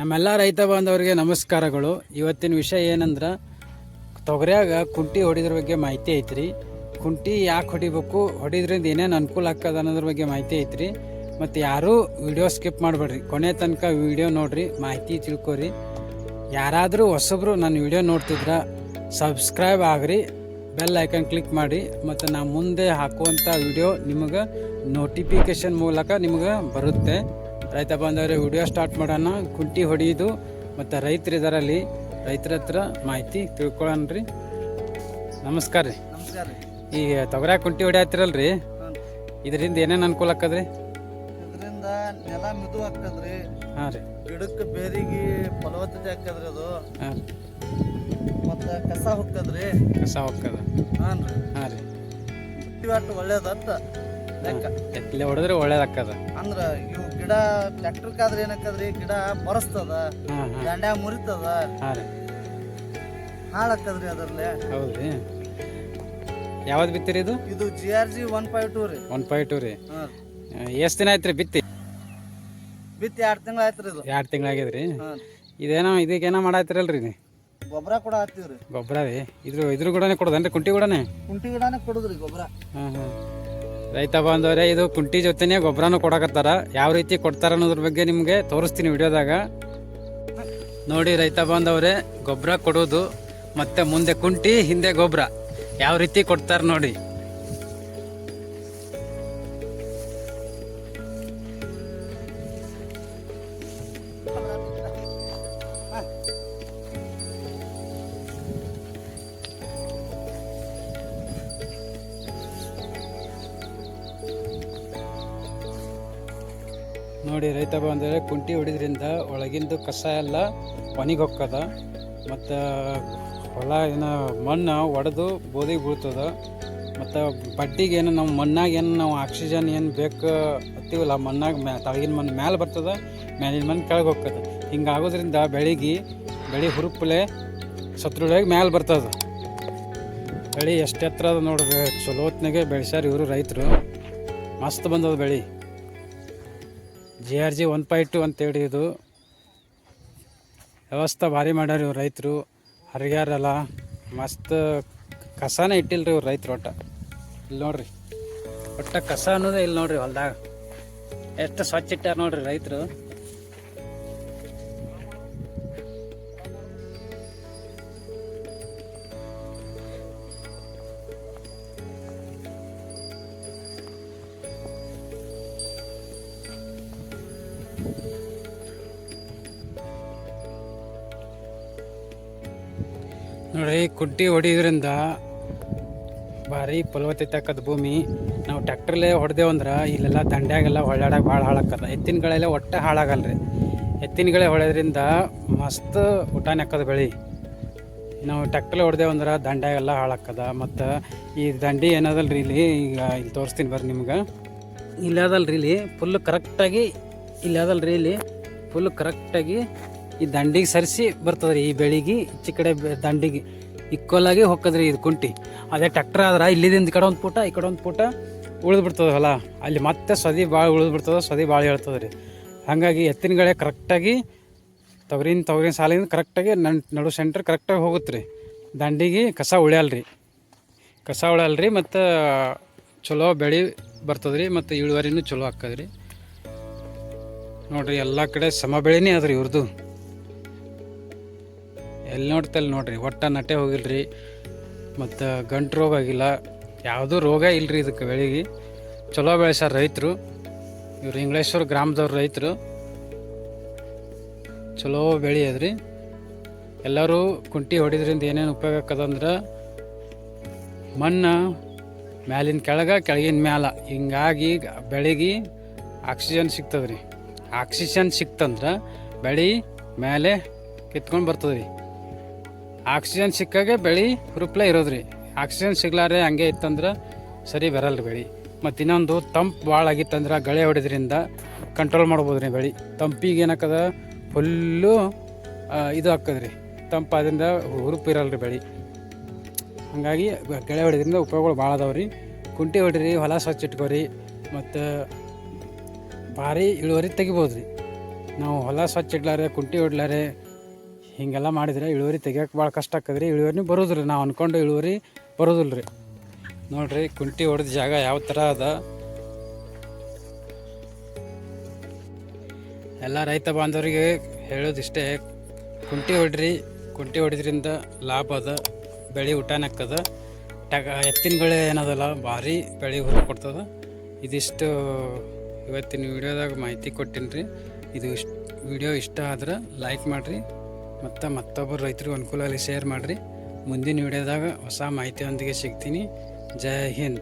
ನಮ್ಮೆಲ್ಲ ರೈತ ಬಾಂಧವರಿಗೆ ನಮಸ್ಕಾರಗಳು. ಇವತ್ತಿನ ವಿಷಯ ಏನಂದ್ರೆ, ತೊಗರಿಯಾಗ ಕುಂಟಿ ಹೊಡಿದ್ರ ಬಗ್ಗೆ ಮಾಹಿತಿ ಐತ್ರಿ. ಕುಂಟಿ ಯಾಕೆ ಹೊಡಿಬೇಕು, ಹೊಡಿದ್ರಿಂದ ಏನೇನು ಅನುಕೂಲ ಆಗ್ತದ ಅನ್ನೋದ್ರ ಬಗ್ಗೆ ಮಾಹಿತಿ ಐತ್ರಿ. ಮತ್ತು ಯಾರೂ ವಿಡಿಯೋ ಸ್ಕಿಪ್ ಮಾಡಬೇಡ್ರಿ. ಕೊನೆ ತನಕ ವಿಡಿಯೋ ನೋಡ್ರಿ, ಮಾಹಿತಿ ತಿಳ್ಕೊರಿ. ಯಾರಾದರೂ ಹೊಸಬ್ರು ನನ್ನ ವಿಡಿಯೋ ನೋಡ್ತಿದ್ರೆ, ಸಬ್ಸ್ಕ್ರೈಬ್ ಆಗ್ರಿ, ಬೆಲ್ ಐಕನ್ ಕ್ಲಿಕ್ ಮಾಡಿ. ಮತ್ತು ನಾ ಮುಂದೆ ಹಾಕುವಂಥ ವಿಡಿಯೋ ನಿಮಗೆ ನೋಟಿಫಿಕೇಶನ್ ಮೂಲಕ ನಿಮಗೆ ಬರುತ್ತೆ. ರೈತ ಬಂದವರೇ ವಿಡಿಯೋ ಸ್ಟಾರ್ಟ್ ಮಾಡೋಣ. ಕುಂಟಿ ಹೊಡೆಯೋದು ಮತ್ತು ರೈತರು ಇದರಲ್ಲಿ ರೈತರ ಹತ್ರ ಮಾಹಿತಿ ತಿಳ್ಕೊಳ್ಳೋಣ ರೀ ನಮಸ್ಕಾರ ರೀ. ನಮಸ್ಕಾರ ರೀ. ಈಗ ತೊಗರ ಕುಂಟಿ ಹೊಡ್ಯಾತಿರಲ್ರಿ? ಇದರಿಂದ ಏನೇನು ಅನುಕೂಲ ಆಕ್ಕದ್ರಿ ಇದರಿಂದ ನೆಲ ಮಿದು ಆಗ್ತದ್ರಿ. ಹಾಂ ರೀ. ಗಿಡಕ್ಕೆ ಬೇರಿಗೆ ಫಲವತ್ತತೆ ಆಗ್ತದ್ರಿ ಅದು. ಹಾಂ ಮತ್ತು ಕಸ ರೀ ಕಸ ಹೋಗ್ತದ. ಹಾಂ ರೀ. ಹಾಂ ರೀ. ಒಳ್ಳೇದಂತ ಎತ್ತಲೆ ಹೊಡೆದ್ರೆ ಒಳ್ಳೇದಾಕ್ಕದ ಅಂದ್ರ ಇವು ಗಿಡ ಟ್ರ್ಯಾಕ್ಟರ್ಕಾದ್ರೆ ಏನಕ್ಕದ್ರಿ? ಗಿಡ ಬರಸ್ತದ. ದಂಡ ದಂಡ್ಯ ಮುರಿತದ. ಹಾಳಾಕ್ಕದ್ರಿ ಅದರಲ್ಲೇ. ಹೌದು ರೀ ಯಾವ್ದು ಬಿತ್ತಿರಿ ಇದು? ಇದು G R G one five two ರೀ. ಒನ್ ಫೈವ್ ಟು ರೀ. ಎಷ್ಟು ದಿನ ಆಯ್ತ್ರಿ ಬಿತ್ತಿ? ಬಿತ್ತಿ ಎರಡು ತಿಂಗಳು ಆಯ್ತು ರೀ ಇದು ಎರಡು ರೀ ಇದೇನೋ ಇದೇನೋ ಇದಕ್ಕೇನೋ ಮಾಡಾತಿರಲ್ರಿ ನೀವು? ಗೊಬ್ಬರ ಕೂಡ ಹಾಕ್ತೀವ್ರಿ. ಗೊಬ್ಬರ ರೀ. ಇದ್ರ ಇದ್ರ ಕೂಡನೇ ಕೊಡೋದನ್ರಿ? ಕುಂಟಿ ಕೂಡನೇ ಕುಂಟಿ ಗಿಡನೇ ಕೊಡೋದ್ರಿ ಗೊಬ್ಬರ ಹಾಂ ಹಾಂ. ರೈತ ಬಾಂಧವರೇ, ಇದು ಕುಂಟಿ ಜೊತೆನೇ ಗೊಬ್ಬರನೂ ಕೊಡಕತ್ತಾರ. ಯಾವ ರೀತಿ ಕೊಡ್ತಾರ ಅನ್ನೋದ್ರ ಬಗ್ಗೆ ನಿಮಗೆ ತೋರಿಸ್ತೀನಿ ವಿಡಿಯೋದಾಗ. ನೋಡಿ ರೈತ ಬಾಂಧವರೇ, ಗೊಬ್ಬರ ಕೊಡೋದು ಮತ್ತೆ ಮುಂದೆ ಕುಂಟಿ, ಹಿಂದೆ ಗೊಬ್ಬರ. ಯಾವ ರೀತಿ ಕೊಡ್ತಾರ ನೋಡಿ. ನೋಡಿ, ರೈತ ಬಂದರೆ ಕುಂಟಿ ಹೊಡಿದ್ರಿಂದ ಒಳಗಿಂದು ಕಸ ಎಲ್ಲ ಒಣಗಿ ಹೋಗ್ತದ. ಮತ್ತು ಹೊಲ ಏನು ಮಣ್ಣು ಒಡೆದು ಬೋದಿಗೆ ಬೀಳ್ತದ. ಮತ್ತು ಬಡ್ಡಿಗೆ ಏನು ನಾವು ಮಣ್ಣಾಗ ಏನು ನಾವು ಆಕ್ಸಿಜನ್ ಏನು ಬೇಕು ಅತ್ತೀವಲ್ಲ ಮಣ್ಣಾಗ ಮ್ಯಾ, ತಳಗಿನ ಮಣ್ಣು ಮ್ಯಾಲೆ ಬರ್ತದ, ಮ್ಯಾಲಿನ ಮಣ್ಣು ಕೆಳಗೆ ಹೋಗ್ತದೆ. ಹಿಂಗೆ ಆಗೋದ್ರಿಂದ ಬೆಳಿಗ್ಗೆ ಬೆಳೆ ಹುರುಪಲೆ ಸತ್ರುಳಿಯಾಗಿ ಮ್ಯಾಲೆ ಬರ್ತದ. ಬೆಳೆ ಎಷ್ಟು ಎತ್ತರ ಅದ ಚಲೋ ಹೊತ್ನಾಗೆ ಬೆಳೆಸ್ಯಾರ ಇವರು ರೈತರು. ಮಸ್ತ್ ಬಂದದ ಬೆಳೆ. G R G one point two ಅಂತೇಳಿ ಇದು. ವ್ಯವಸ್ಥೆ ಭಾರಿ ಮಾಡ್ಯಾರ ಇವ್ರು ರೈತರು. ಹರಿಗ್ಯಾರಲ್ಲ ಮಸ್ತ್ ಕಸನೇ ರೀ ಇವ್ರು ರೈತರು ಒಟ್ಟ. ಇಲ್ಲಿ ನೋಡ್ರಿ. ಒಟ್ಟ ಕಸ ಅನ್ನೋದೇ ಇಲ್ಲಿ ನೋಡ್ರಿ ಹೊಲ್ದಾಗ. ಎಷ್ಟು ಸ್ವಚ್ಛ ಇಟ್ಟಾರ ನೋಡ್ರಿ ರೈತರು. ನೋಡ್ರಿ ಕುಂಟಿ ಹೊಡಿಯೋದ್ರಿಂದ ಭಾರಿ ಫಲವತ್ತತೆ ಆಕದ ಭೂಮಿ. ನಾವು ಟ್ಯಾಕ್ಟ್ರಲ್ಲೇ ಹೊಡೆದೇವು ಅಂದ್ರೆ ಇಲ್ಲೆಲ್ಲ ದಂಡ್ಯಾಗೆಲ್ಲ ಹೊಳ್ಳಾಡಕ್ಕೆ ಭಾಳ ಹಾಳಾಕದ. ಎತ್ತಿನಗಳೆಲ್ಲ ಒಟ್ಟು ಹಾಳಾಗಲ್ಲ ರೀ ಎತ್ತಿನಗಳೆ ಹೊಳೆಯೋದ್ರಿಂದ ಮಸ್ತ್ ಊಟನೇ ಹಾಕದ ಬೆಳೆ. ನಾವು ಟ್ಯಾಕ್ಟ್ರಲ್ಲೇ ಹೊಡೆದೇವು ಅಂದ್ರೆ ದಂಡ್ಯಾಗೆಲ್ಲ ಹಾಳಾಕದ. ಮತ್ತು ಈ ದಂಡಿ ಏನದಲ್ಲ ರೀ ಇಲ್ಲಿ? ಈಗ ಇಲ್ಲಿ ತೋರಿಸ್ತೀನಿ ಬರ್ರಿ ನಿಮ್ಗೆ. ಇಲ್ಲಿ ಅದಲ್ಲ ರೀ ಇಲ್ಲಿ ಫುಲ್ ಕರೆಕ್ಟಾಗಿ ಇಲ್ಲಿ ಅದಲ್ಲ ರೀ ಇಲ್ಲಿ ಫುಲ್ ಕರೆಕ್ಟಾಗಿ ಈ ದಂಡಿಗೆ ಸರಿಸಿ ಬರ್ತದೆ ಈ ಬೆಳಿಗ್ಗೆ ಈಚೆ ಕಡೆ ದಂಡಿಗೆ ಈಕ್ವಲ್ ಆಗಿ ಹೊಕ್ಕದ್ರಿ ಇದು ಕುಂಟಿ. ಅದೇ ಟ್ರ್ಯಾಕ್ಟರ್ ಆದ್ರೆ ಇಲ್ಲಿದಿಂದ ಈ ಕಡೆ ಒಂದು ಪುಟ, ಈ ಕಡೆ ಒಂದು ಪುಟ ಉಳಿದು ಬಿಡ್ತದೆ ಹೊಲ. ಅಲ್ಲಿ ಮತ್ತೆ ಸದಿ ಭಾಳ ಉಳಿದು ಬಿಡ್ತದೆ, ಸದಿ ಭಾಳ ಹೇಳ್ತದೆ ರೀ ಹಾಗಾಗಿ ಎತ್ತಿನಗಳೇ ಕರೆಕ್ಟಾಗಿ ತೊಗರಿನ ತೊಗರಿನ ಸಾಲಿಂದ ಕರೆಕ್ಟಾಗಿ ನನ್ನ ನಡು ಸೆಂಟ್ರ್ ಕರೆಕ್ಟಾಗಿ ಹೋಗುತ್ತೆ ರೀ ದಂಡಿಗೆ ಕಸ ಉಳಿಯಲ್ಲ ರೀ ಕಸ ಉಳಿಯಲ್ಲ ರೀ ಮತ್ತು ಚಲೋ ಬೆಳೆ ಬರ್ತದೆ ರೀ ಮತ್ತು ಇಳುವರಿನೂ ಚಲೋ ಆಗ್ತದ್ರಿ ನೋಡ್ರಿ ಎಲ್ಲ ಕಡೆ ಸಮ ಬೆಳೆನೇ ಅದ್ರಿ ಇವ್ರದ್ದು ಎಲ್ಲಿ ನೋಡ್ತಲ್ಲಿ ನೋಡ್ರಿ ಒಟ್ಟ ನಟೆ ಹೋಗಿಲ್ರಿ, ಮತ್ತು ಗಂಟು ರೋಗ ಆಗಿಲ್ಲ. ಯಾವುದೂ ರೋಗ ಇಲ್ಲರಿ ಇದಕ್ಕೆ ಬೆಳಿಗ್ಗೆ. ಚಲೋ ಬೆಳೆಸ್ಯಾರ ರೈತರು. ಇವ್ರು ಇಂಗ್ಲೇಶ್ವರ ಗ್ರಾಮದವ್ರು ರೈತರು. ಚಲೋ ಬೆಳೆಯದ್ರಿ ಎಲ್ಲರೂ ಕುಂಟಿ ಹೊಡಿದ್ರಿಂದ ಏನೇನು ಉಪಯೋಗ ಆಕದಂದ್ರೆ ಮಣ್ಣು ಮ್ಯಾಲಿನ ಕೆಳಗೆ, ಕೆಳಗಿನ ಮ್ಯಾಲ. ಹಿಂಗಾಗಿ ಬೆಳೆಗೆ ಆಕ್ಸಿಜನ್ ಸಿಗ್ತದ್ರಿ. ಆಕ್ಸಿಜನ್ ಸಿಕ್ತಂದ್ರೆ ಬೆಳೆ ಮೇಲೆ ಕಿತ್ಕೊಂಡು ಬರ್ತದೆ ರೀ ಆಕ್ಸಿಜನ್ ಸಿಕ್ಕಾಗೆ ಬೆಳೆ ಹುರುಪ್ಲೆ ಇರೋದ್ರಿ. ಆಕ್ಸಿಜನ್ ಸಿಗ್ಲಾರೆ ಹಂಗೆ ಇತ್ತಂದ್ರೆ ಸರಿ ಬರಲ್ಲ ಬೆಳೆ. ಮತ್ತು ಇನ್ನೊಂದು ತಂಪು ಭಾಳ ಆಗಿತ್ತಂದ್ರೆ ಗಳೆ ಹೊಡೆದ್ರಿಂದ ಕಂಟ್ರೋಲ್ ಮಾಡ್ಬೋದು ರೀ ಬೆಳೆ. ತಂಪಿಗೆ ಏನಾಕದ ಫುಲ್ಲು ಇದು ಹಾಕದ್ರಿ ತಂಪಾದ್ರಿಂದ ಹುರುಪು ಇರಲ್ಲ ರೀ ಬೆಳೆ. ಹಾಗಾಗಿ ಗೆಳೆ ಹೊಡೆದ್ರಿಂದ ಉಪಯೋಗಗಳು ಭಾಳ ಅದಾವೆ ರೀ. ಕುಂಟಿ ಹೊಡಿರಿ, ಹೊಲ ಸ್ವಚ್ಛ ಇಟ್ಕೋರಿ, ಮತ್ತು ಭಾರಿ ಇಳುವರಿ ತೆಗಿಬೋದು ರೀ ನಾವು ಹೊಲ ಸ್ವಚ್ಛ ಇಡ್ಲಾರೆ, ಕುಂಟಿ ಹೊಡ್ಲಾರೆ ಹೀಗೆಲ್ಲ ಮಾಡಿದರೆ ಇಳುವರಿ ತೆಗಿಯೋಕೆ ಭಾಳ ಕಷ್ಟ ಆಕದ್ರಿ ಇಳುವರಿನೂ ಬರೋದಿಲ್ಲ ನಾವು ಅಂದ್ಕೊಂಡು ಇಳುವರಿ ಬರೋದಿಲ್ಲ ರೀ ನೋಡಿರಿ, ಕುಂಟಿ ಹೊಡೆದ ಜಾಗ ಯಾವ ಥರ ಅದ? ಎಲ್ಲ ರೈತ ಬಾಂಧವರಿಗೆ ಹೇಳೋದಿಷ್ಟೇ, ಕುಂಟಿ ಹೊಡ್ರಿ, ಕುಂಟಿ ಹೊಡೆದ್ರಿಂದ ಲಾಭ ಅದ, ಬೆಳೆ ಊಟನಕ್ಕದ ಟಗ ಬೆಳೆ ಏನದಲ್ಲ, ಭಾರಿ ಬೆಳೆ ಹುರು ಕೊಡ್ತದೆ. ಇದಿಷ್ಟು ಇವತ್ತಿನ ವಿಡಿಯೋದಾಗ ಮಾಹಿತಿ ಕೊಟ್ಟಿನಿ ರೀ ಇದು ಇಷ್ಟು, ವಿಡಿಯೋ ಇಷ್ಟ ಆದ್ರೆ ಲೈಕ್ ಮಾಡಿರಿ. ಮತ್ತು ಮತ್ತೊಬ್ಬರು ರೈತರಿಗೆ ಅನುಕೂಲ ಆಗಲಿ ಶೇರ್ ಮಾಡಿರಿ. ಮುಂದಿನ ವಿಡಿಯೋದಾಗ ಹೊಸ ಮಾಹಿತಿಯೊಂದಿಗೆ ಸಿಗ್ತೀನಿ. ಜೈ ಹಿಂದ್.